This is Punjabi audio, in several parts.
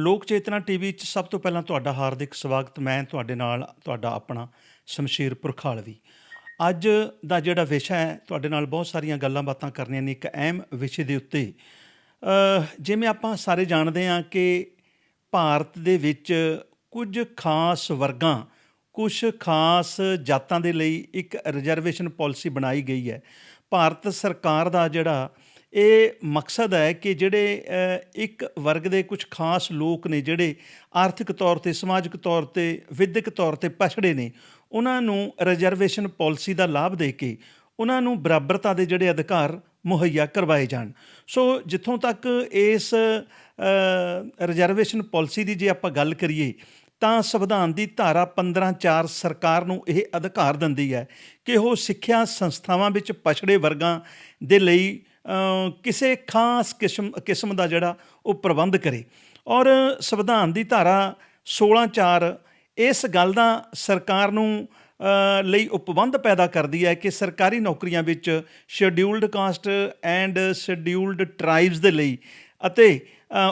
ਲੋਕ ਚੇਤਨਾ ਟੀਵੀ 'ਚ ਸਭ ਤੋਂ ਪਹਿਲਾਂ ਤੁਹਾਡਾ ਹਾਰਦਿਕ ਸਵਾਗਤ। ਮੈਂ ਤੁਹਾਡੇ ਨਾਲ, ਤੁਹਾਡਾ ਆਪਣਾ ਸ਼ਮਸ਼ੀਰ ਪੁਰਖਾਲਵੀ। ਅੱਜ ਦਾ ਜਿਹੜਾ ਵਿਸ਼ਾ ਹੈ, ਤੁਹਾਡੇ ਨਾਲ ਬਹੁਤ ਸਾਰੀਆਂ ਗੱਲਾਂ ਬਾਤਾਂ ਕਰਨੀਆਂ ਨੇ ਇੱਕ ਅਹਿਮ ਵਿਸ਼ੇ ਦੇ ਉੱਤੇ। ਜਿਵੇਂ ਆਪਾਂ ਸਾਰੇ ਜਾਣਦੇ ਹਾਂ ਕਿ ਭਾਰਤ ਦੇ ਵਿੱਚ ਕੁਝ ਖਾਸ ਵਰਗਾਂ, ਕੁਝ ਖਾਸ ਜਾਤਾਂ ਦੇ ਲਈ ਇੱਕ ਰਿਜ਼ਰਵੇਸ਼ਨ ਪਾਲਿਸੀ ਬਣਾਈ ਗਈ ਹੈ। ਭਾਰਤ ਸਰਕਾਰ ਦਾ ਜਿਹੜਾ ਇਹ ਮਕਸਦ ਹੈ ਕਿ ਜਿਹੜੇ ਇੱਕ ਵਰਗ ਦੇ ਕੁਝ ਖਾਸ ਲੋਕ ਨੇ ਜਿਹੜੇ ਆਰਥਿਕ ਤੌਰ ਤੇ, ਸਮਾਜਿਕ ਤੌਰ ਤੇ, ਵਿਦਿਅਕ ਤੌਰ ਤੇ ਪਛੜੇ ਨੇ, ਉਹਨਾਂ ਨੂੰ ਰਿਜ਼ਰਵੇਸ਼ਨ ਪਾਲਿਸੀ ਦਾ ਲਾਭ ਦੇ ਕੇ ਉਹਨਾਂ ਨੂੰ ਬਰਾਬਰਤਾ ਦੇ ਜਿਹੜੇ ਅਧਿਕਾਰ ਮੁਹੱਈਆ ਕਰਵਾਏ ਜਾਣ। ਸੋ ਜਿੱਥੋਂ ਤੱਕ ਇਸ ਰਿਜ਼ਰਵੇਸ਼ਨ ਪਾਲਿਸੀ ਦੀ ਜੇ ਆਪਾਂ ਗੱਲ ਕਰੀਏ, ਤਾਂ ਸੰਵਿਧਾਨ ਦੀ ਧਾਰਾ 15-4 ਸਰਕਾਰ ਨੂੰ ਇਹ ਅਧਿਕਾਰ ਦਿੰਦੀ ਹੈ ਕਿ ਉਹ ਸਿੱਖਿਆ ਸੰਸਥਾਵਾਂ ਵਿੱਚ ਪਛੜੇ ਵਰਗਾਂ ਦੇ ਲਈ ਕਿਸੇ ਖਾਸ ਕਿਸਮ ਕਿਸਮ ਦਾ ਜਿਹੜਾ ਉਹ ਪ੍ਰਬੰਧ ਕਰੇ। ਔਰ ਸੰਵਿਧਾਨ ਦੀ ਧਾਰਾ 16-4 ਇਸ ਗੱਲ ਦਾ ਸਰਕਾਰ ਨੂੰ ਲਈ ਉਪਬੰਧ ਪੈਦਾ ਕਰਦੀ ਹੈ ਕਿ ਸਰਕਾਰੀ ਨੌਕਰੀਆਂ ਵਿੱਚ scheduled caste and scheduled tribes ਦੇ ਲਈ ਅਤੇ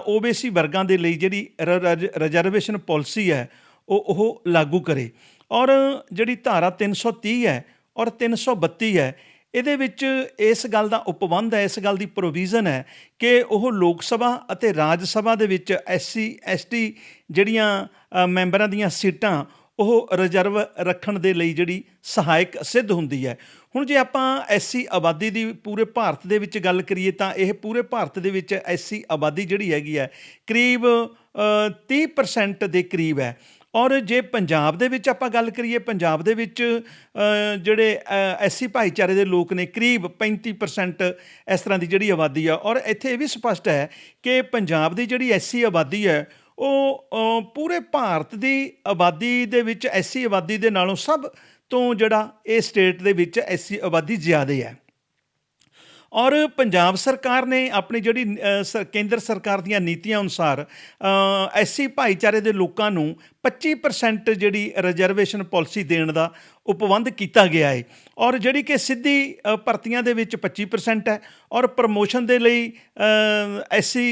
ਓਬੀਸੀ ਵਰਗਾਂ ਦੇ ਲਈ ਜਿਹੜੀ ਰ- ਰ- ਰਿਜ਼ਰਵੇਸ਼ਨ ਪਾਲਿਸੀ ਹੈ, ਉਹ ਉਹ ਲਾਗੂ ਕਰੇ। ਔਰ ਜਿਹੜੀ ਧਾਰਾ 330 ਹੈ ਔਰ 332 ਹੈ ਇਹਦੇ ਵਿੱਚ ਇਸ ਗੱਲ ਦਾ ਉਪਬੰਧ ਹੈ ਇਸ ਗੱਲ ਦੀ ਪ੍ਰੋਵੀਜ਼ਨ ਹੈ ਕਿ ਉਹ ਲੋਕ ਸਭਾ ਅਤੇ ਰਾਜ ਸਭਾ ਦੇ ਵਿੱਚ ਐਸਸੀ ਐਸਟੀ ਜਿਹੜੀਆਂ ਮੈਂਬਰਾਂ ਦੀਆਂ ਸੀਟਾਂ ਉਹ ਰਿਜ਼ਰਵ ਰੱਖਣ ਦੇ ਲਈ ਜਿਹੜੀ ਸਹਾਇਕ ਸਿੱਧ ਹੁੰਦੀ ਹੈ। ਹੁਣ ਜੇ ਆਪਾਂ ਐਸਸੀ ਆਬਾਦੀ ਦੀ ਪੂਰੇ ਭਾਰਤ ਦੇ ਵਿੱਚ ਗੱਲ ਕਰੀਏ ਤਾਂ ਇਹ ਪੂਰੇ ਭਾਰਤ ਦੇ ਵਿੱਚ ਐਸਸੀ ਆਬਾਦੀ ਜਿਹੜੀ ਹੈਗੀ ਹੈ ਕਰੀਬ ਅ, 30% ਦੇ ਕਰੀਬ ਹੈ। ਔਰ ਜੇ ਪੰਜਾਬ ਦੇ ਵਿੱਚ ਆਪਾਂ ਗੱਲ ਕਰੀਏ, ਪੰਜਾਬ ਦੇ ਵਿੱਚ ਜਿਹੜੇ ਐਸਸੀ ਭਾਈਚਾਰੇ ਦੇ ਲੋਕ ਨੇ, ਕਰੀਬ 35% ਇਸ ਤਰ੍ਹਾਂ ਦੀ ਜਿਹੜੀ ਆਬਾਦੀ ਆ। ਔਰ ਇੱਥੇ ਇਹ ਵੀ ਸਪਸ਼ਟ ਹੈ ਕਿ ਪੰਜਾਬ ਦੀ ਜਿਹੜੀ ਐਸਸੀ ਆਬਾਦੀ ਹੈ, ਉਹ ਪੂਰੇ ਭਾਰਤ ਦੀ ਆਬਾਦੀ ਦੇ ਵਿੱਚ ਐਸੀ ਆਬਾਦੀ ਦੇ ਨਾਲੋਂ ਸਭ ਤੋਂ ਜਿਹੜਾ ਇਹ ਸਟੇਟ ਦੇ ਵਿੱਚ ਐਸੀ ਆਬਾਦੀ ਜ਼ਿਆਦਾ ਹੈ। ਔਰ ਪੰਜਾਬ ਸਰਕਾਰ ਨੇ ਆਪਣੀ ਜਿਹੜੀ ਅ, ਕੇਂਦਰ ਸਰਕਾਰ ਦੀਆਂ ਨੀਤੀਆਂ ਅਨੁਸਾਰ ਐਸਸੀ ਭਾਈਚਾਰੇ ਦੇ ਲੋਕਾਂ ਨੂੰ 25% ਜਿਹੜੀ ਰਿਜ਼ਰਵੇਸ਼ਨ ਪਾਲਿਸੀ ਦੇਣ ਦਾ ਉਪਬੰਧ ਕੀਤਾ ਗਿਆ ਹੈ ਔਰ ਜਿਹੜੀ ਕਿ ਸਿੱਧੀ ਭਰਤੀਆਂ ਦੇ ਵਿੱਚ 25% ਹੈ ਔਰ ਪ੍ਰਮੋਸ਼ਨ ਦੇ ਲਈ ਐਸਸੀ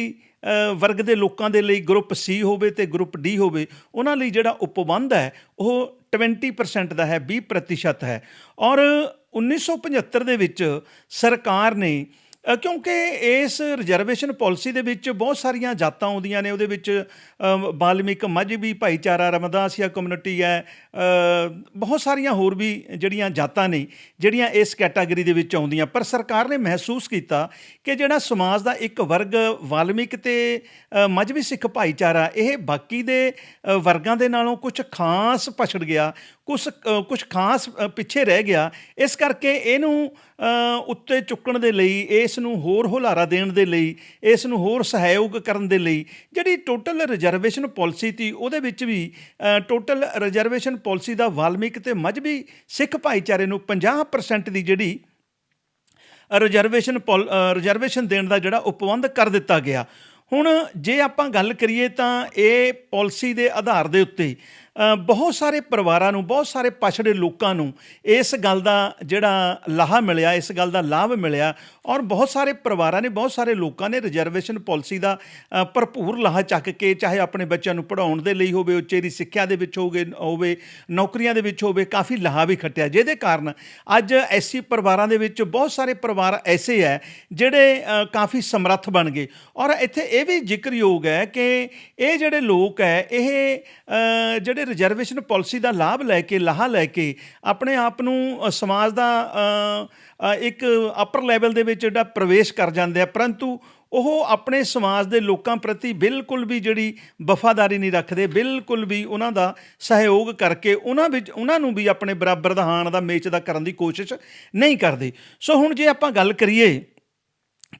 ਵਰਗ ਦੇ ਲੋਕਾਂ ਦੇ ਲਈ ਗਰੁੱਪ ਸੀ ਹੋਵੇ ਤੇ ਗਰੁੱਪ ਡੀ ਹੋਵੇ ਉਹਨਾਂ ਲਈ ਜਿਹੜਾ ਉਪਬੰਧ ਹੈ ਉਹ 20% ਦਾ ਹੈ 20% ਹੈ। ਔਰ 1975 ਦੇ ਵਿੱਚ ਸਰਕਾਰ ਨੇ ਕਿਉਂਕਿ ਇਸ ਰਿਜ਼ਰਵੇਸ਼ਨ ਪਾਲਿਸੀ ਦੇ ਵਿੱਚ ਬਹੁਤ ਸਾਰੀਆਂ ਜਾਤਾਂ ਆਉਂਦੀਆਂ ਨੇ ਉਹਦੇ ਵਿੱਚ ਅ, ਬਾਲਮਿਕ ਮਜ਼੍ਹਬੀ ਭਾਈਚਾਰਾ ਰਮਦਾਸੀਆ ਕਮਿਊਨਿਟੀ ਹੈ ਬਹੁਤ ਸਾਰੀਆਂ ਹੋਰ ਵੀ ਜਿਹੜੀਆਂ ਜਾਤਾਂ ਨੇ ਜਿਹੜੀਆਂ ਇਸ ਕੈਟਾਗਰੀ ਦੇ ਵਿੱਚ ਆਉਂਦੀਆਂ। ਪਰ ਸਰਕਾਰ ਨੇ ਮਹਿਸੂਸ ਕੀਤਾ ਕਿ ਜਿਹੜਾ ਸਮਾਜ ਦਾ ਇੱਕ ਵਰਗ ਵਾਲਮਿਕ ਤੇ ਅ, ਸਿੱਖ ਭਾਈਚਾਰਾ ਇਹ ਬਾਕੀ ਦੇ ਵਰਗਾਂ ਦੇ ਨਾਲੋਂ ਕੁਝ ਖਾਸ ਪਛੜ ਗਿਆ। ਕੁਝ ਕੁਝ ਖਾਸ ਪਿੱਛੇ ਰਹਿ ਗਿਆ। ਇਸ ਕਰਕੇ ਇਹਨੂੰ ਉੱਤੇ ਚੁੱਕਣ ਦੇ ਲਈ ਇਸ ਨੂੰ ਹੋਰ ਹੁਲਾਰਾ ਦੇਣ ਦੇ ਲਈ ਇਸ ਨੂੰ ਹੋਰ ਸਹਿਯੋਗ ਕਰਨ ਦੇ ਲਈ, ਜਿਹੜੀ ਟੋਟਲ ਰਿਜ਼ਰਵੇਸ਼ਨ ਪਾਲਿਸੀ ਤੀ ਉਹਦੇ ਵਿੱਚ ਵੀ ਟੋਟਲ ਰਿਜ਼ਰਵੇਸ਼ਨ ਪਾਲਿਸੀ ਦਾ ਵਾਲਮੀਕ ਤੇ ਮਜ਼ਬੀ ਸਿੱਖ ਭਾਈਚਾਰੇ ਨੂੰ 50% ਦੀ ਜਿਹੜੀ ਰਿਜ਼ਰਵੇਸ਼ਨ ਪੋਲ- ਰਿਜ਼ਰਵੇਸ਼ਨ ਦੇਣ ਦਾ ਜਿਹੜਾ ਉਪਬੰਧ ਕਰ ਦਿੱਤਾ ਗਿਆ। ਹੁਣ ਜੇ ਆਪਾਂ ਗੱਲ ਕਰੀਏ ਤਾਂ ਇਹ ਪਾਲਿਸੀ ਦੇ ਆਧਾਰ ਦੇ ਉੱਤੇ ਬਹੁਤ ਸਾਰੇ ਪਰਿਵਾਰਾਂ ਨੂੰ, ਬਹੁਤ ਸਾਰੇ ਪਛੜੇ ਲੋਕਾਂ ਨੂੰ ਇਸ ਗੱਲ ਦਾ ਜਿਹੜਾ ਲਾਹਾ ਮਿਲਿਆ, ਇਸ ਗੱਲ ਦਾ ਲਾਭ ਮਿਲਿਆ ਔਰ ਬਹੁਤ ਸਾਰੇ ਪਰਿਵਾਰਾਂ ਨੇ, ਬਹੁਤ ਸਾਰੇ ਲੋਕਾਂ ਨੇ ਰਿਜ਼ਰਵੇਸ਼ਨ ਪਾਲਿਸੀ ਦਾ ਭਰਪੂਰ ਲਾਹਾ ਚੱਕ ਕੇ ਚਾਹੇ ਆਪਣੇ ਬੱਚਿਆਂ ਨੂੰ ਪੜ੍ਹਾਉਣ ਦੇ ਲਈ ਹੋਵੇ ਉਚੇਰੀ ਸਿੱਖਿਆ ਦੇ ਵਿੱਚ ਹੋਵੇ ਹੋਵੇ, ਨੌਕਰੀਆਂ ਦੇ ਵਿੱਚ ਹੋਵੇ, ਕਾਫੀ ਲਾਹਾ ਵੀ ਖੱਟਿਆ। ਜਿਹਦੇ ਕਾਰਨ ਅੱਜ ਐਸੀ ਪਰਿਵਾਰਾਂ ਦੇ ਵਿੱਚ ਬਹੁਤ ਸਾਰੇ ਪਰਿਵਾਰ ਐਸੇ ਹੈ ਜਿਹੜੇ ਕਾਫੀ ਸਮਰੱਥ ਬਣ ਗਏ ਔਰ ਇੱਥੇ ਇਹ ਵੀ ਜ਼ਿਕਰਯੋਗ ਹੈ ਕਿ ਇਹ ਜਿਹੜੇ ਲੋਕ ਹੈ ਇਹ ਜਿਹੜੇ ਰਿਜ਼ਰਵੇਸ਼ਨ ਪਾਲਿਸੀ ਦਾ ਲਾਭ ਲੈ ਕੇ, ਲਾਹਾ ਲੈ ਕੇ ਆਪਣੇ ਆਪ ਨੂੰ ਸਮਾਜ ਦਾ ਇੱਕ ਅਪਰ ਲੈਵਲ ਦੇ ਵਿੱਚ ਜਿਹੜਾ ਪ੍ਰਵੇਸ਼ ਕਰ ਜਾਂਦੇ ਆ। ਪਰੰਤੂ ਉਹ ਆਪਣੇ ਸਮਾਜ ਦੇ ਲੋਕਾਂ ਪ੍ਰਤੀ ਬਿਲਕੁਲ ਵੀ ਜਿਹੜੀ ਵਫਾਦਾਰੀ ਨਹੀਂ ਰੱਖਦੇ, ਬਿਲਕੁਲ ਵੀ ਉਹਨਾਂ ਦਾ ਸਹਿਯੋਗ ਕਰਕੇ ਉਹਨਾਂ ਵਿੱਚ, ਉਹਨਾਂ ਨੂੰ ਵੀ ਆਪਣੇ ਬਰਾਬਰ ਦਾ ਹਾਣ ਦਾ ਮੇਚ ਦਾ ਕਰਨ ਦੀ ਕੋਸ਼ਿਸ਼ ਨਹੀਂ ਕਰਦੇ। ਸੋ ਹੁਣ ਜੇ ਆਪਾਂ ਗੱਲ ਕਰੀਏ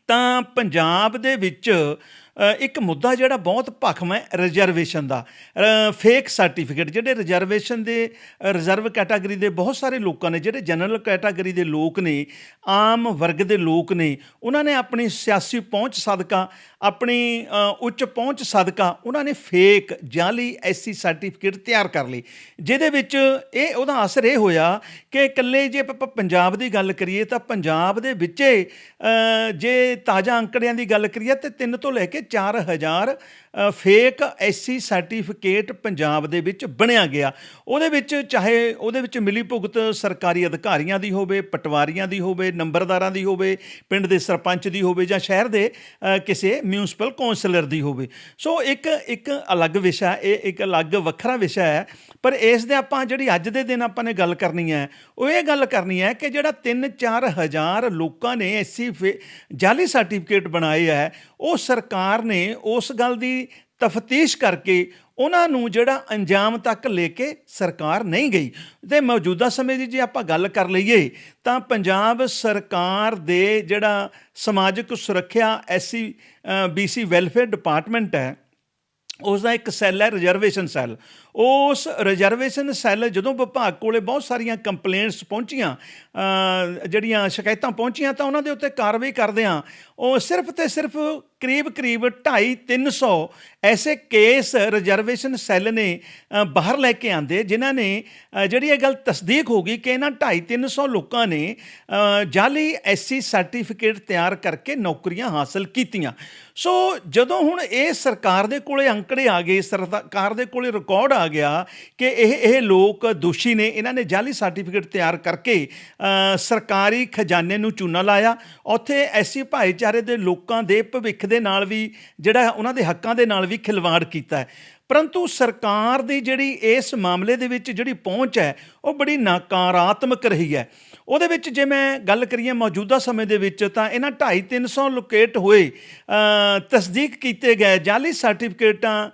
ਤਾਂ ਪੰਜਾਬ ਦੇ ਵਿੱਚ ਇੱਕ ਮੁੱਦਾ ਜਿਹੜਾ ਬਹੁਤ ਭਖਮ ਹੈ ਰਿਜ਼ਰਵੇਸ਼ਨ ਦਾ। ਫੇਕ ਸਰਟੀਫਿਕੇਟ ਜਿਹੜੇ ਰਿਜ਼ਰਵੇਸ਼ਨ ਦੇ ਰਿਜ਼ਰਵ ਕੈਟਾਗਰੀ ਦੇ ਬਹੁਤ ਸਾਰੇ ਲੋਕਾਂ ਨੇ, ਜਿਹੜੇ ਜਨਰਲ ਕੈਟਾਗਰੀ ਦੇ ਲੋਕ ਨੇ, ਆਮ ਵਰਗ ਦੇ ਲੋਕ ਨੇ, ਉਹਨਾਂ ਨੇ ਆਪਣੀ ਸਿਆਸੀ ਪਹੁੰਚ ਸਦਕਾ, ਆਪਣੀ ਉੱਚ ਪਹੁੰਚ ਸਦਕਾ, ਉਹਨਾਂ ਨੇ ਫੇਕ ਜਾਲੀ ਐਸਸੀ ਸਰਟੀਫਿਕੇਟ ਤਿਆਰ ਕਰ ਲਈ। ਜਿਹਦੇ ਵਿੱਚ ਇਹ, ਉਹਦਾ ਅਸਰ ਇਹ ਹੋਇਆ ਕਿ ਇਕੱਲੇ ਜੇ ਆਪਾਂ ਪੰਜਾਬ ਦੀ ਗੱਲ ਕਰੀਏ, ਤਾਂ ਪੰਜਾਬ ਦੇ ਵਿੱਚ ਜੇ ਤਾਜ਼ਾ ਅੰਕੜਿਆਂ ਦੀ ਗੱਲ ਕਰੀਏ ਤੇ 3 ਤੋਂ ਲੈ ਕੇ 4000 ਅ, ਫੇਕ ਐਸਸੀ ਸਰਟੀਫਿਕੇਟ ਪੰਜਾਬ ਦੇ ਵਿੱਚ ਬਣਿਆ ਗਿਆ। ਉਹਦੇ ਵਿੱਚ ਚਾਹੇ ਉਹਦੇ ਵਿੱਚ ਮਿਲੀ ਭੁਗਤ ਸਰਕਾਰੀ ਅਧਿਕਾਰੀਆਂ ਦੀ ਹੋਵੇ, ਪਟਵਾਰੀਆਂ ਦੀ ਹੋਵੇ, ਨੰਬਰਦਾਰਾਂ ਦੀ ਹੋਵੇ, ਪਿੰਡ ਦੇ ਸਰਪੰਚ ਦੀ ਹੋਵੇ ਜਾਂ ਸ਼ਹਿਰ ਦੇ ਕਿਸੇ ਮਿਊਨਿਸਪਲ ਕੌਂਸਲਰ ਦੀ ਹੋਵੇ। ਸੋ ਇੱਕ ਇੱਕ ਅਲੱਗ ਵਿਸ਼ਾ, ਇਹ ਇੱਕ ਅਲੱਗ ਵੱਖਰਾ ਵਿਸ਼ਾ ਹੈ। ਪਰ ਇਸ ਦੇ ਆਪਾਂ ਜਿਹੜੀ ਅੱਜ ਦੇ ਦਿਨ ਆਪਾਂ ਨੇ ਗੱਲ ਕਰਨੀ ਹੈ, ਉਹ ਇਹ ਗੱਲ ਕਰਨੀ ਹੈ ਕਿ ਜਿਹੜਾ 3-4 ਹਜ਼ਾਰ ਲੋਕਾਂ ਨੇ ਐਸੀ ਜਾਲੀ ਸਰਟੀਫਿਕੇਟ ਬਣਾਏ ਹੈ, ਉਹ ਸਰਕਾਰ ਨੇ ਉਸ ਗੱਲ ਦੀ ਤਫਤੀਸ਼ ਕਰਕੇ ਉਹਨਾਂ ਨੂੰ ਜਿਹੜਾ ਅੰਜਾਮ ਤੱਕ ਲੈ ਕੇ ਸਰਕਾਰ ਨਹੀਂ ਗਈ। ਤੇ ਮੌਜੂਦਾ ਸਮੇਂ ਦੀ ਜੇ ਆਪਾਂ ਗੱਲ ਕਰ ਲਈਏ, ਤਾਂ ਪੰਜਾਬ ਸਰਕਾਰ ਦੇ ਜਿਹੜਾ ਸਮਾਜਿਕ ਸੁਰੱਖਿਆ ਐਸਸੀ ਬੀਸੀ ਵੈਲਫੇਅਰ ਡਿਪਾਰਟਮੈਂਟ ਹੈ ਉਸ ਦਾ ਇੱਕ ਸੈੱਲ ਹੈ ਰਿਜ਼ਰਵੇਸ਼ਨ ਸੈੱਲ। ਉਸ ਰਿਜ਼ਰਵੇਸ਼ਨ ਸੈੱਲ ਜਦੋਂ ਵਿਭਾਗ ਕੋਲੇ ਬਹੁਤ ਸਾਰੀਆਂ ਕੰਪਲੇਂਟਸ ਪਹੁੰਚੀਆਂ ਜਿਹੜੀਆਂ ਸ਼ਿਕਾਇਤਾਂ ਪਹੁੰਚੀਆਂ, ਤਾਂ ਉਹਨਾਂ ਦੇ ਉੱਤੇ ਕਾਰਵਾਈ ਕਰਦੇ ਆ ਉਹ ਸਿਰਫ ਤੇ ਸਿਰਫ ਕਰੀਬ ਕਰੀਬ 2.5 300 ਐਸੇ ਕੇਸ ਰਿਜ਼ਰਵੇਸ਼ਨ ਸੈੱਲ ਨੇ ਬਾਹਰ ਲੈ ਕੇ ਆਂਦੇ ਜਿਨ੍ਹਾਂ ਨੇ ਜਿਹੜੀ ਇਹ ਗੱਲ ਤਸਦੀਕ ਹੋ ਗਈ ਕਿ ਇਹਨਾਂ 2.5 300 ਲੋਕਾਂ ਨੇ ਅ, ਜਾਲੀ ਐਸਸੀ ਸਰਟੀਫਿਕੇਟ ਤਿਆਰ ਕਰਕੇ ਨੌਕਰੀਆਂ ਹਾਸਲ ਕੀਤੀਆਂ। ਸੋ ਜਦੋਂ ਹੁਣ ਇਹ ਸਰਕਾਰ ਦੇ ਕੋਲੇ ਅੰਕੜੇ ਆ ਗਏ ਸਰਕਾਰ ਦੇ ਕੋਲੇ ਰਿਕਾਰਡ ਆ ਗਿਆ ਕਿ ਇਹ ਇਹ ਲੋਕ ਦੋਸ਼ੀ ਨੇ ਇਹਨਾਂ ਨੇ ਜਾਲੀ ਸਰਟੀਫਿਕੇਟ ਤਿਆਰ ਕਰਕੇ ਸਰਕਾਰੀ ਖਜ਼ਾਨੇ ਨੂੰ ਚੂਨਾ ਲਾਇਆ। ਉੱਥੇ ਐਸੀ ਭਾਈਚਾਰੇ ਦੇ ਲੋਕਾਂ ਦੇ ਭਵਿੱਖ ਦੇ ਨਾਲ ਵੀ ਜਿਹੜਾ ਉਹਨਾਂ ਦੇ ਹੱਕਾਂ ਦੇ ਨਾਲ ਵੀ ਖਿਲਵਾੜ ਕੀਤਾ ਹੈ। ਪਰੰਤੂ ਸਰਕਾਰ ਦੀ ਜਿਹੜੀ ਇਸ ਮਾਮਲੇ ਦੇ ਵਿੱਚ ਜਿਹੜੀ ਪਹੁੰਚ ਹੈ, ਉਹ ਬੜੀ ਨਕਾਰਾਤਮਕ ਰਹੀ ਹੈ। ਉਹਦੇ ਵਿੱਚ ਜੇ ਮੈਂ ਗੱਲ ਕਰੀਏ ਮੌਜੂਦਾ ਸਮੇਂ ਦੇ ਵਿੱਚ, ਤਾਂ ਇਹਨਾਂ 2.5 300 ਲੋਕੇਟ ਹੋਏ ਤਸਦੀਕ ਕੀਤੇ ਗਏ। ਜਾਲੀ ਸਰਟੀਫਿਕੇਟਾਂ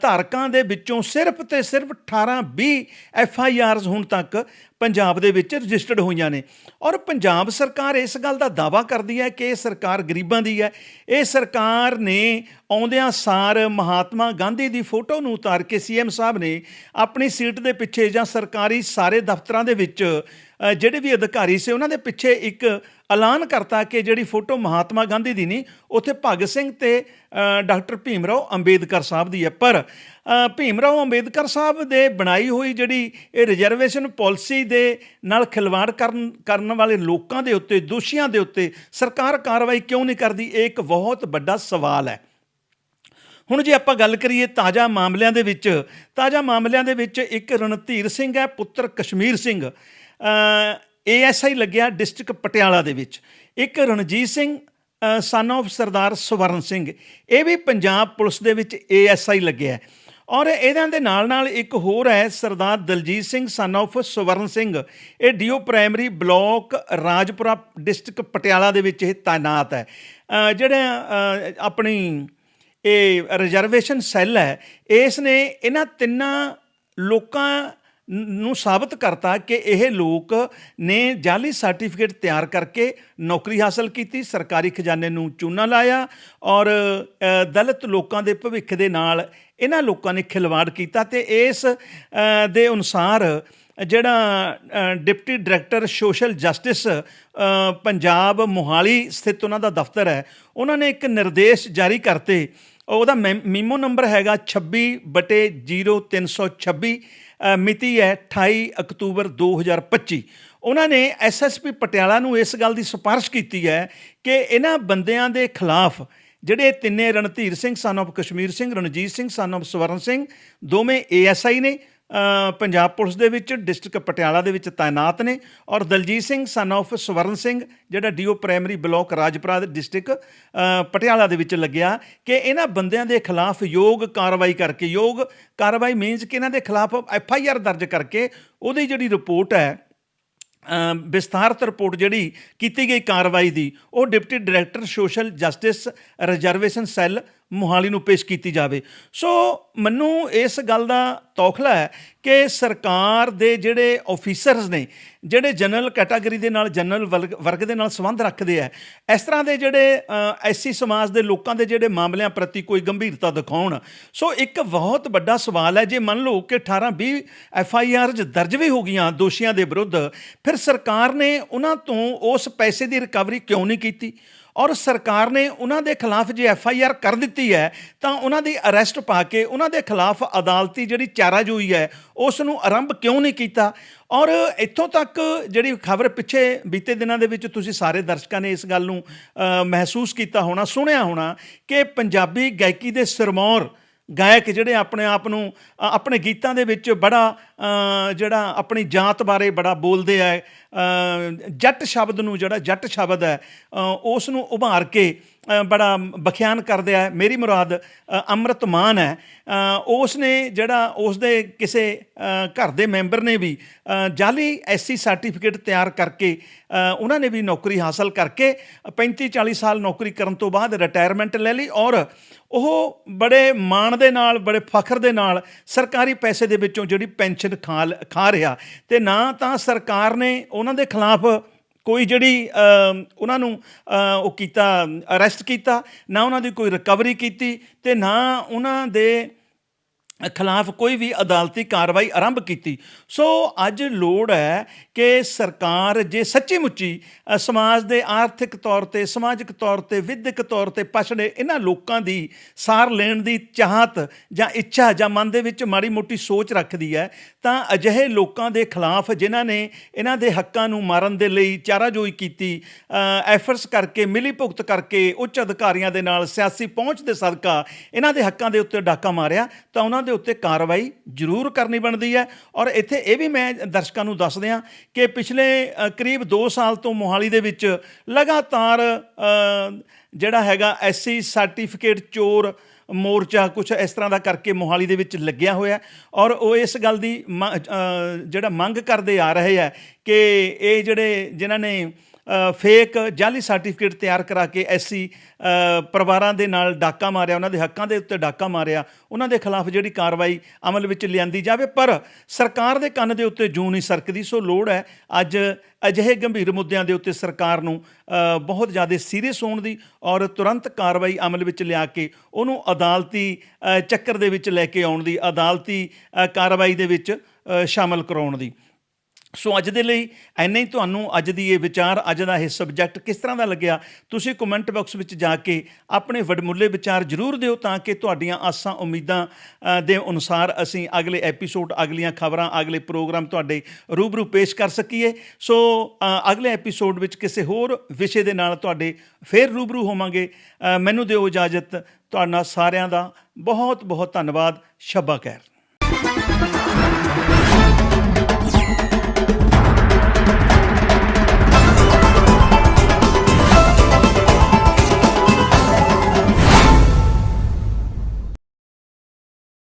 ਧਾਰਕਾਂ ਦੇ ਵਿੱਚੋਂ ਸਿਰਫ ਤੇ ਸਿਰਫ 18 20 ਐਫ ਆਈ ਆਰਸ ਹੁਣ ਤੱਕ ਪੰਜਾਬ ਦੇ ਵਿੱਚ ਰਜਿਸਟਰਡ ਹੋਈਆਂ ਨੇ। ਔਰ ਪੰਜਾਬ ਸਰਕਾਰ ਇਸ ਗੱਲ ਦਾ ਦਾਵਾ ਕਰਦੀ ਹੈ ਕਿ ਇਹ ਸਰਕਾਰ ਗਰੀਬਾਂ ਦੀ ਹੈ। ਇਹ ਸਰਕਾਰ ਨੇ ਆਉਂਦਿਆਂ ਸਾਰ ਮਹਾਤਮਾ ਗਾਂਧੀ ਦੀ ਫੋਟੋ ਨੂੰ ਉਤਾਰ ਕੇ ਸੀਐਮ ਸਾਹਿਬ ਨੇ ਆਪਣੀ ਸੀਟ ਦੇ ਪਿੱਛੇ ਜਾਂ ਸਰਕਾਰੀ ਸਾਰੇ ਦਫ਼ਤਰਾਂ ਦੇ ਵਿੱਚ ਜਿਹੜੇ ਵੀ ਅਧਿਕਾਰੀ ਸੀ ਉਹਨਾਂ ਦੇ ਪਿੱਛੇ ਇੱਕ ਐਲਾਨ ਕਰਤਾ ਕਿ ਜਿਹੜੀ ਫੋਟੋ ਮਹਾਤਮਾ ਗਾਂਧੀ ਦੀ ਨਹੀਂ ਉੱਥੇ ਭਗਤ ਸਿੰਘ ਤੇ ਡਾਕਟਰ ਭੀਮ ਰਾਓ ਅੰਬੇਦਕਰ ਸਾਹਿਬ ਦੀ ਹੈ। ਪਰ ਅ, ਭੀਮ ਰਾਓ ਅੰਬੇਦਕਰ ਸਾਹਿਬ ਦੇ ਬਣਾਈ ਹੋਈ ਜਿਹੜੀ ਇਹ ਰਿਜ਼ਰਵੇਸ਼ਨ ਪਾਲਿਸੀ ਦੇ ਨਾਲ ਖਿਲਵਾੜ ਕਰਨ ਕਰਨ ਵਾਲੇ ਲੋਕਾਂ ਦੇ ਉੱਤੇ ਦੋਸ਼ੀਆਂ ਦੇ ਉੱਤੇ ਸਰਕਾਰ ਕਾਰਵਾਈ ਕਿਉਂ ਨਹੀਂ ਕਰਦੀ ਇਹ ਇੱਕ ਬਹੁਤ ਵੱਡਾ ਸਵਾਲ ਹੈ। ਹੁਣ ਜੇ ਆਪਾਂ ਗੱਲ ਕਰੀਏ ਤਾਜ਼ਾ ਮਾਮਲਿਆਂ ਦੇ ਵਿੱਚ ਤਾਜ਼ਾ ਮਾਮਲਿਆਂ ਦੇ ਵਿੱਚ ਇੱਕ ਰਣਧੀਰ ਸਿੰਘ ਹੈ ਪੁੱਤਰ ਕਸ਼ਮੀਰ ਸਿੰਘ। ਏਐਸਆਈ ਲੱਗਿਆ ਡਿਸਟ੍ਰਿਕਟ ਪਟਿਆਲਾ ਦੇ ਵਿੱਚ। ਇੱਕ ਰਣਜੀਤ ਸਿੰਘ ਸਨ of ਸਰਦਾਰ ਸਵਰਨ ਸਿੰਘ। ਇਹ ਵੀ ਪੰਜਾਬ ਪੁਲਿਸ ਦੇ ਵਿੱਚ ਏਐਸਆਈ ਲੱਗਿਆ ਔਰ ਇਹਨਾਂ ਦੇ ਨਾਲ ਨਾਲ ਇੱਕ ਹੋਰ ਹੈ ਸਰਦਾਰ ਦਲਜੀਤ ਸਿੰਘ ਸਨ of ਸਵਰਨ ਸਿੰਘ। ਇਹ DO primary block Rajpura district Patiala ਦੇ ਵਿੱਚ ਇਹ ਤਾਇਨਾਤ ਹੈ। ਜਿਹੜਾ ਆਪਣੀ ਇਹ ਰਿਜ਼ਰਵੇਸ਼ਨ ਸੈੱਲ ਹੈ, ਇਸ ਨੇ ਇਹਨਾਂ ਤਿੰਨਾਂ ਲੋਕਾਂ ਨੂੰ ਸਾਬਤ ਕਰਤਾ ਕਿ ਇਹ ਲੋਕ ਨੇ ਜਾਲੀ ਸਰਟੀਫਿਕੇਟ ਤਿਆਰ ਕਰਕੇ ਨੌਕਰੀ ਹਾਸਲ ਕੀਤੀ ਸਰਕਾਰੀ ਖਜ਼ਾਨੇ ਨੂੰ ਚੂਨਾ ਲਾਇਆ ਔਰ ਦਲਿਤ ਲੋਕਾਂ ਦੇ ਭਵਿੱਖ ਦੇ ਨਾਲ ਇਹਨਾਂ ਲੋਕਾਂ ਨੇ ਖਿਲਵਾੜ ਕੀਤਾ ਤੇ ਇਸ ਦੇ ਅਨੁਸਾਰ ਜਿਹੜਾ deputy director social justice Punjab Mohali ਸਥਿਤ ਉਹਨਾਂ ਦਾ ਦਫ਼ਤਰ ਹੈ ਉਹਨਾਂ ਨੇ ਇੱਕ ਨਿਰਦੇਸ਼ ਜਾਰੀ ਕਰਤੇ ਉਹਦਾ ਮੈ- ਮੀਮੋ ਨੰਬਰ ਹੈਗਾ 26 ਬਟੇ 0326 ਅ, ਮਿਤੀ ਹੈ 28 ਅਕਤੂਬਰ 2025 ਉਹਨਾਂ ਨੇ ਐਸਐਸਪੀ ਪਟਿਆਲਾ ਨੂੰ ਇਸ ਗੱਲ ਦੀ ਸਿਫਾਰਿਸ਼ ਕੀਤੀ ਹੈ ਕਿ ਇਹਨਾਂ ਬੰਦਿਆਂ ਦੇ ਖਿਲਾਫ ਜਿਹੜੇ ਤਿੰਨੇ ਰਣਧੀਰ ਸਿੰਘ ਸਨ of Kashmir Singh, Ranjit Singh son of Swaran Singh, ਦੋਵੇਂ ਏਐਸਆਈ ਨੇ ਪੰਜਾਬ ਪੁਲਿਸ ਦੇ ਵਿੱਚ ਡਿਸਟ੍ਰਿਕਟ ਪਟਿਆਲਾ ਦੇ ਵਿੱਚ ਤਾਇਨਾਤ ਨੇ ਔਰ ਦਲਜੀਤ ਸਿੰਘ ਸਨ of ਸਵਰਨ ਸਿੰਘ, ਜਿਹੜਾ ਡੀਓ ਪ੍ਰਾਇਮਰੀ ਬਲਾਕ ਰਾਜਪੁਰਾ ਦੇ ਡਿਸਟ੍ਰਿਕਟ ਪਟਿਆਲਾ ਦੇ ਵਿੱਚ ਲੱਗਿਆ ਕਿ ਇਹਨਾਂ ਬੰਦਿਆਂ ਦੇ ਖਿਲਾਫ ਯੋਗ ਕਾਰਵਾਈ ਕਰਕੇ, ਯੋਗ ਕਾਰਵਾਈ ਮੀਨਸ ਕਿ ਇਹਨਾਂ ਦੇ ਖਿਲਾਫ ਐਫ ਆਈ ਆਰ ਦਰਜ ਕਰਕੇ ਉਹਦੀ ਜਿਹੜੀ ਰਿਪੋਰਟ ਹੈ ਵਿਸਥਾਰਤ ਰਿਪੋਰਟ ਜਿਹੜੀ ਕੀਤੀ ਗਈ ਕਾਰਵਾਈ ਦੀ, ਉਹ deputy director social justice reservation cell Mohali ਨੂੰ ਪੇਸ਼ ਕੀਤੀ ਜਾਵੇ। ਸੋ ਮੈਨੂੰ ਇਸ ਗੱਲ ਦਾ ਤੌਖਲਾ ਹੈ ਕਿ ਸਰਕਾਰ ਦੇ ਜਿਹੜੇ ਆਫੀਸਰਸ ਨੇ, ਜਿਹੜੇ ਜਨਰਲ ਕੈਟਾਗਰੀ ਦੇ ਨਾਲ ਜਨਰਲ ਵਰਗ ਵਰਗ ਦੇ ਨਾਲ ਸੰਬੰਧ ਰੱਖਦੇ ਆ, ਇਸ ਤਰ੍ਹਾਂ ਦੇ ਜਿਹੜੇ ਐਸੀ ਸਮਾਜ ਦੇ ਲੋਕਾਂ ਦੇ ਜਿਹੜੇ ਮਾਮਲਿਆਂ ਪ੍ਰਤੀ ਕੋਈ ਗੰਭੀਰਤਾ ਦਿਖਾਉਣ। ਸੋ ਇੱਕ ਬਹੁਤ ਵੱਡਾ ਸਵਾਲ ਹੈ, ਜੇ ਮੰਨ ਲਓ ਕਿ 18 20 ਐਫ ਆਈ ਆਰਜ਼ ਦਰਜ ਵੀ ਹੋ ਗਈਆਂ ਦੋਸ਼ੀਆਂ ਦੇ ਵਿਰੁੱਧ, ਫਿਰ ਸਰਕਾਰ ਨੇ ਉਹਨਾਂ ਤੋਂ ਉਸ ਪੈਸੇ ਦੀ ਰਿਕਵਰੀ ਕਿਉਂ ਨਹੀਂ ਕੀਤੀ? ਔਰ ਸਰਕਾਰ ਨੇ ਉਹਨਾਂ ਦੇ ਖਿਲਾਫ ਜੇ ਐਫ ਆਈ ਆਰ ਕਰ ਦਿੱਤੀ ਹੈ, ਤਾਂ ਉਹਨਾਂ ਦੀ ਅਰੈਸਟ ਪਾ ਕੇ ਉਹਨਾਂ ਦੇ ਖਿਲਾਫ ਅਦਾਲਤੀ ਜਿਹੜੀ ਚਾਰਾਜੋਈ ਹੈ, ਉਸ ਨੂੰ ਆਰੰਭ ਕਿਉਂ ਨਹੀਂ ਕੀਤਾ? ਔਰ ਇੱਥੋਂ ਤੱਕ ਜਿਹੜੀ ਖਬਰ ਪਿੱਛੇ ਬੀਤੇ ਦਿਨਾਂ ਦੇ ਵਿੱਚ ਤੁਸੀਂ ਸਾਰੇ ਦਰਸ਼ਕਾਂ ਨੇ ਇਸ ਗੱਲ ਨੂੰ ਮਹਿਸੂਸ ਕੀਤਾ ਹੋਣਾ, ਸੁਣਿਆ ਹੋਣਾ ਕਿ ਪੰਜਾਬੀ ਗਾਇਕੀ ਦੇ ਸਿਰਮੌਰ ਗਾਇਕ ਜਿਹੜੇ ਆਪਣੇ ਆਪ ਨੂੰ ਅ, ਆਪਣੇ ਗੀਤਾਂ ਦੇ ਵਿੱਚ ਬੜਾ ਅ, ਜਿਹੜਾ ਆਪਣੀ ਜਾਤ ਬਾਰੇ ਬੜਾ ਬੋਲਦੇ ਆ ਅ, ਜੱਟ ਸ਼ਬਦ ਨੂੰ ਜਿਹੜਾ ਜੱਟ ਸ਼ਬਦ ਹੈ ਅ, ਉਸ ਨੂੰ ਉਭਾਰ ਕੇ ਬੜਾ ਬਖਿਆਨ ਕਰਦੇ ਹੈ ਮੇਰੀ ਮੁਰਾਦ ਅ, ਅੰਮ੍ਰਿਤ ਮਾਨ ਹੈ। ਉਸ ਨੇ ਜਿਹੜਾ ਉਸ ਦੇ ਕਿਸੇ ਘਰ ਦੇ ਮੈਂਬਰ ਨੇ ਵੀ ਅ, ਜਾਲੀ ਐਸਸੀ ਸਰਟੀਫਿਕੇਟ ਤਿਆਰ ਕਰਕੇ ਉਹਨਾਂ ਨੇ ਵੀ ਨੌਕਰੀ ਹਾਸਲ ਕਰਕੇ 35 40 ਸਾਲ ਨੌਕਰੀ ਕਰਨ ਤੋਂ ਬਾਅਦ ਰਿਟਾਇਰਮੈਂਟ ਲੈ ਲਈ ਔਰ ਉਹ ਬੜੇ ਮਾਣ ਦੇ ਨਾਲ ਬੜੇ ਫਖਰ ਦੇ ਨਾਲ ਸਰਕਾਰੀ ਪੈਸੇ ਦੇ ਵਿੱਚੋਂ ਜਿਹੜੀ ਪੈਨਸ਼ਨ ਖਾ ਲ- ਖਾ ਰਿਹਾ। ਤੇ ਨਾ ਤਾਂ ਸਰਕਾਰ ਨੇ ਉਹਨਾਂ ਦੇ ਖਿਲਾਫ ਕੋਈ ਜਿਹੜੀ ਉਹਨਾਂ ਨੂੰ ਉਹ ਕੀਤਾ, ਅਰੈਸਟ ਕੀਤਾ, ਨਾ ਉਹਨਾਂ ਦੀ ਕੋਈ ਰਿਕਵਰੀ ਕੀਤੀ ਤੇ ਨਾ ਉਹਨਾਂ ਦੇ ਖਿਲਾਫ ਕੋਈ ਵੀ ਅਦਾਲਤੀ ਕਾਰਵਾਈ ਆਰੰਭ ਕੀਤੀ। ਸੋ ਅੱਜ ਲੋੜ ਹੈ ਕਿ ਸਰਕਾਰ ਜੇ ਸੱਚੀ ਮੁੱਚੀ ਸਮਾਜ ਦੇ ਆਰਥਿਕ ਤੌਰ ਤੇ, ਸਮਾਜਿਕ ਤੌਰ ਤੇ, ਵਿਦਿਅਕ ਤੌਰ ਤੇ ਪਛੜੇ ਇਹਨਾਂ ਲੋਕਾਂ ਦੀ ਸਾਰ ਲੈਣ ਦੀ ਚਾਹਤ ਜਾਂ ਇੱਛਾ ਜਾਂ ਮਨ ਦੇ ਵਿੱਚ ਮਾੜੀ ਮੋਟੀ ਸੋਚ ਰੱਖਦੀ ਹੈ ਤਾਂ ਅਜਿਹੇ ਲੋਕਾਂ ਦੇ ਖਿਲਾਫ ਜਿਨ੍ਹਾਂ ਨੇ ਇਹਨਾਂ ਦੇ ਹੱਕਾਂ ਨੂੰ ਮਾਰਨ ਦੇ ਲਈ ਚਾਰਾਜੋਈ ਕੀਤੀ ਐਫਰਟਸ ਕਰਕੇ ਮਿਲੀ ਭੁਗਤ ਕਰਕੇ ਉੱਚ ਅਧਿਕਾਰੀਆਂ ਦੇ ਨਾਲ ਸਿਆਸੀ ਪਹੁੰਚ ਦੇ ਸਦਕਾ ਇਹਨਾਂ ਦੇ ਹੱਕਾਂ ਦੇ ਉੱਤੇ ਡਾਕਾ ਮਾਰਿਆ, ਤਾਂ ਉਹਨਾਂ ਦੇ ਉੱਤੇ ਕਾਰਵਾਈ ਜ਼ਰੂਰ ਕਰਨੀ ਬਣਦੀ ਹੈ। ਔਰ ਇੱਥੇ ਇਹ ਵੀ ਮੈਂ ਦਰਸ਼ਕਾਂ ਨੂੰ ਦੱਸ ਦਿਆਂ ਕਿ ਪਿਛਲੇ ਕਰੀਬ 2 ਸਾਲ ਤੋਂ ਮੋਹਾਲੀ ਦੇ ਵਿੱਚ ਲਗਾਤਾਰ ਜਿਹੜਾ ਹੈਗਾ ਐਸਸੀ ਸਰਟੀਫਿਕੇਟ ਚੋਰ ਮੋਰਚਾ ਕੁਝ ਇਸ ਤਰ੍ਹਾਂ ਦਾ ਕਰਕੇ ਮੋਹਾਲੀ ਦੇ ਵਿੱਚ ਲੱਗਿਆ ਹੋਇਆ ਔਰ ਉਹ ਇਸ ਗੱਲ ਦੀ ਮ- ਜਿਹੜਾ ਮੰਗ ਕਰਦੇ ਆ ਰਹੇ ਆ ਕਿ ਇਹ ਜਿਹੜੇ ਜਿਨ੍ਹਾਂ ਨੇ ਫੇਕ ਜਾਲੀ ਸਰਟੀਫਿਕੇਟ ਤਿਆਰ ਕਰਾ ਕੇ ਐਸਸੀ ਪਰਿਵਾਰਾਂ ਦੇ ਨਾਲ ਡਾਕਾ ਮਾਰਿਆ, ਉਹਨਾਂ ਦੇ ਹੱਕਾਂ ਦੇ ਉੱਤੇ ਡਾਕਾ ਮਾਰਿਆ, ਉਹਨਾਂ ਦੇ ਖਿਲਾਫ ਜਿਹੜੀ ਕਾਰਵਾਈ ਅਮਲ ਵਿੱਚ ਲਿਆਂਦੀ ਜਾਵੇ, ਪਰ ਸਰਕਾਰ ਦੇ ਕੰਨ ਦੇ ਉੱਤੇ ਜੂੰ ਨਹੀਂ ਸਰਕਦੀ, ਸੋ ਲੋੜ ਹੈ ਅੱਜ ਅਜਿਹੇ ਗੰਭੀਰ ਮੁੱਦਿਆਂ ਦੇ ਉੱਤੇ ਸਰਕਾਰ ਨੂੰ ਬਹੁਤ ਜ਼ਿਆਦਾ ਸੀਰੀਅਸ ਹੋਣ ਦੀ ਔਰ ਤੁਰੰਤ ਕਾਰਵਾਈ ਅਮਲ ਵਿੱਚ ਲਿਆ ਕੇ ਉਹਨੂੰ ਅਦਾਲਤੀ ਚੱਕਰ ਦੇ ਵਿੱਚ ਲੈ ਕੇ ਆਉਣ ਦੀ, ਅਦਾਲਤੀ ਕਾਰਵਾਈ ਦੇ ਵਿੱਚ ਸ਼ਾਮਲ ਕਰਾਉਣ ਦੀ। ਸੋ ਅੱਜ ਦੇ ਲਈ ਐਨੇ ਹੀ ਤੁਹਾਨੂੰ ਅੱਜ ਦੀ ਇਹ ਵਿਚਾਰ, ਅੱਜ ਦਾ ਇਹ ਸਬਜੈਕਟ ਕਿਸ ਤਰ੍ਹਾਂ ਦਾ ਲੱਗਿਆ, ਤੁਸੀਂ ਕਮੈਂਟ ਬਾਕਸ ਵਿੱਚ ਜਾ ਕੇ ਆਪਣੇ ਵਡਮੁੱਲੇ ਵਿਚਾਰ ਜ਼ਰੂਰ ਦਿਓ ਤਾਂ ਕਿ ਤੁਹਾਡੀਆਂ ਆਸਾਂ, ਉਮੀਦਾਂ ਦੇ ਅਨੁਸਾਰ ਅਸੀਂ ਅਗਲੇ ਐਪੀਸੋਡ ਅਗਲੀਆਂ ਖਬਰਾਂ, ਅਗਲੇ ਪ੍ਰੋਗਰਾਮ ਤੁਹਾਡੇ ਰੂਬਰੂ ਪੇਸ਼ ਕਰ ਸਕੀਏ। ਸੋ ਅਗਲੇ ਐਪੀਸੋਡ ਵਿੱਚ ਕਿਸੇ ਹੋਰ ਵਿਸ਼ੇ ਦੇ ਨਾਲ ਤੁਹਾਡੇ ਫੇਰ ਰੂਬਰੂ ਹੋਵਾਂਗੇ। ਮੈਨੂੰ ਦਿਓ ਇਜਾਜ਼ਤ। ਤੁਹਾਡਾ ਸਾਰਿਆਂ ਦਾ ਬਹੁਤ ਬਹੁਤ ਧੰਨਵਾਦ। ਸ਼ਬਾ ਖੈਰ